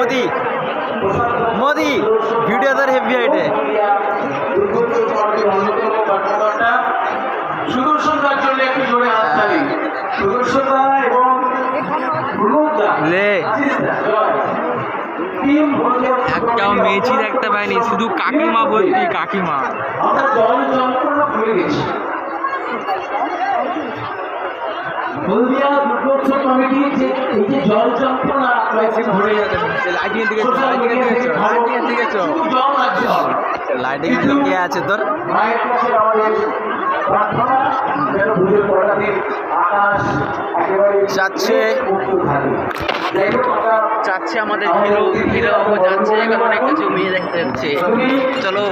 Modi. Modi video তোর heavy হাইটে। সুদর্শন তার জন্য একটু জোরে হাততালি একটাও মেয়েছি দেখতে পাইনি, শুধু কাকিমা বলতি কাকিমা। হলদিয়া দুর্গোৎসব কমিটি যে এই যে জল যন্ত্রণা ধরে লাইটিং দিকে দিকে জল আছে তোর মায়ের কাছে আমাদের প্রার্থনা যেন পুজোর পরের আকাশ যাচ্ছে। মুক্ত থাকে। যাই হোক আমরা যাচ্ছে আমাদের হিরো হিরো যাচ্ছে এখানে অনেক কিছু মেয়ে দেখতে যাচ্ছে চলো।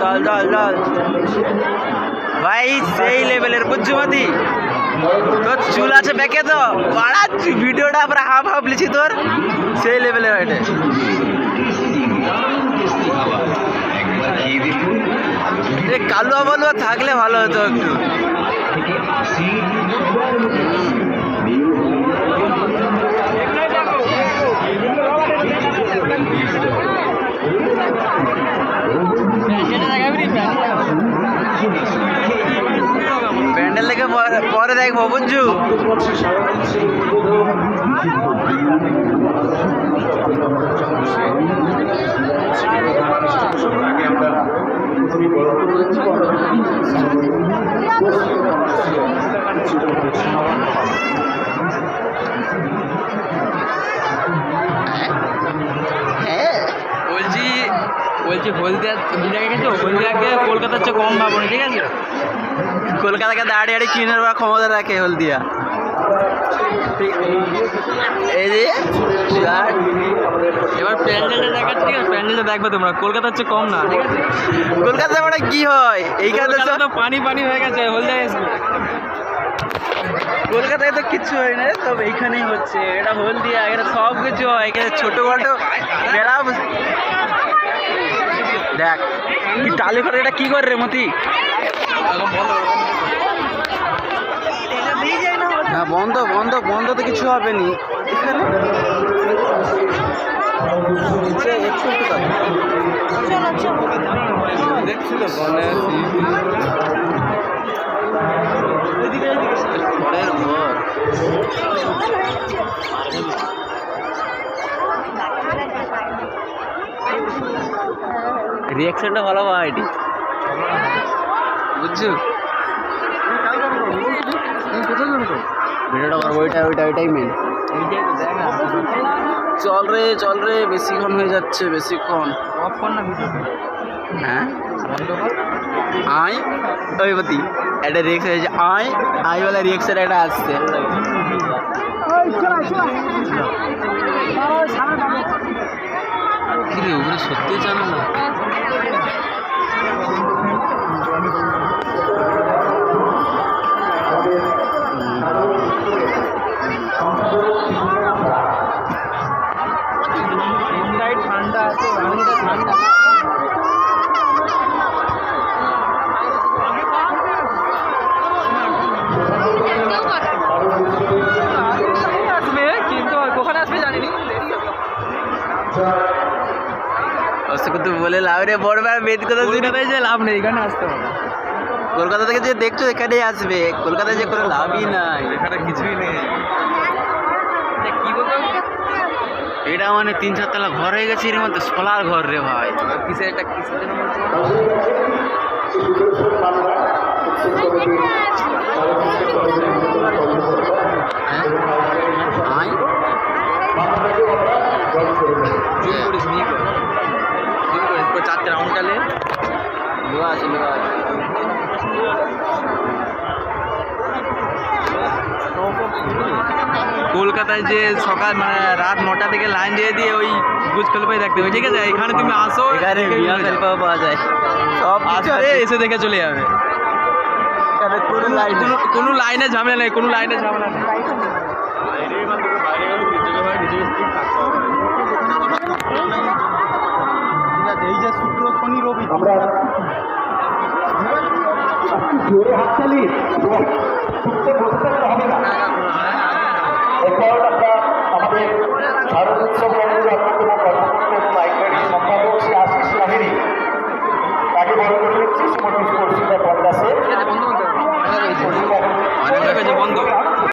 চল চল চল ভাই, সেই লেভেলের বুঝছ তোর চুল আছে ব্যাকে তো। বাড়া ভিডিওটা পুরো হাফ হাফ লিছি তোর। সেই লেভেলের হাইটে এ কালুয়া বালুয়া থাকলে ভালো হতো একটু প্যান্ডেল দেখে পরে- দেখব বুঝছু? বলছি হলদিয়া হলদিয়াকে গেছো? হলদিয়াকে কলকাতার চেয়ে কম ভাবো ঠিক আছে? কলকাতাকে দাঁড়িয়ে দাঁড়িয়ে কিনে নেওয়ার ক্ষমতা রাখে হলদিয়া। এই যে এবার প্যান্ডেলটা ঠিক আছে? প্যান্ডেলটা দেখবে তোমরা। কলকাতার চেয়ে কম না ঠিক আছে? মানে কি হয়? এইখানে তো পানি পানি হয়ে গেছে হলদিয়া কলকাতায় তো কিছু হয় না তবে এইখানেই হচ্ছে। এটা হলদিয়া এখানে সব কিছু হয়। এখানে মেলা দেখ। কি টালি করে এটা কি করে রে মতি? না বন্ধ বন্ধ বন্ধ তো কিছু হবে নি একটু একটু কাজ। দেখছিল গণেশ পরের ঘর রিয়াকশনটা ভালো পাওয়া এটি বুঝছ? ভিডিওটা করব ওইটা ওইটা ওইটাই মেন এইটাই তো দেখ না চল রে চল রে বেশিক্ষণ হয়ে যাচ্ছে বেশিক্ষণ। অফ কর না হ্যাঁ? আয় ওই মতি একটা রিয়েক্স হয়েছে আয় আয় বলে রিয়েক্সের একটা আসছে। কি রে ওগুলো সত্যি জানো না? বলে লাভ রে বড় বার বেদ কথা শুনে যে লাভ নেই এখানে আসতে হবে। কলকাতা থেকে যে দেখছ এখানেই আসবে। কলকাতায় যে কোনো লাভই নাই। এখানে কিছুই নেই। এটা মানে তিন চারতলা ঘর হয়ে গেছে এর মধ্যে সোলার ঘর রে ভাই। কিসের একটা কিসের জন্য বলছে হ্যাঁ আয় জুম করিস নি কর জুম করিস পুরো চারটে রাউন্ড কালে লোয়া আছে লোয়া আছে কলকাতায় যে সকাল মানে রাত নটা থেকে লাইন দিয়ে দিয়ে ওই বুঝ ফেলবে দেখতে হবে ঠিক আছে? এখানে তুমি আসো এখানে। খেলপাও পাওয়া যায়। সব আসবে এসে দেখে চলে যাবে। কোনো লাইনে ঝামেলা নেই কোনো লাইনে ঝামেলা নেই। আমরা জোরে হাততালি বসতে থাকলে হবে না।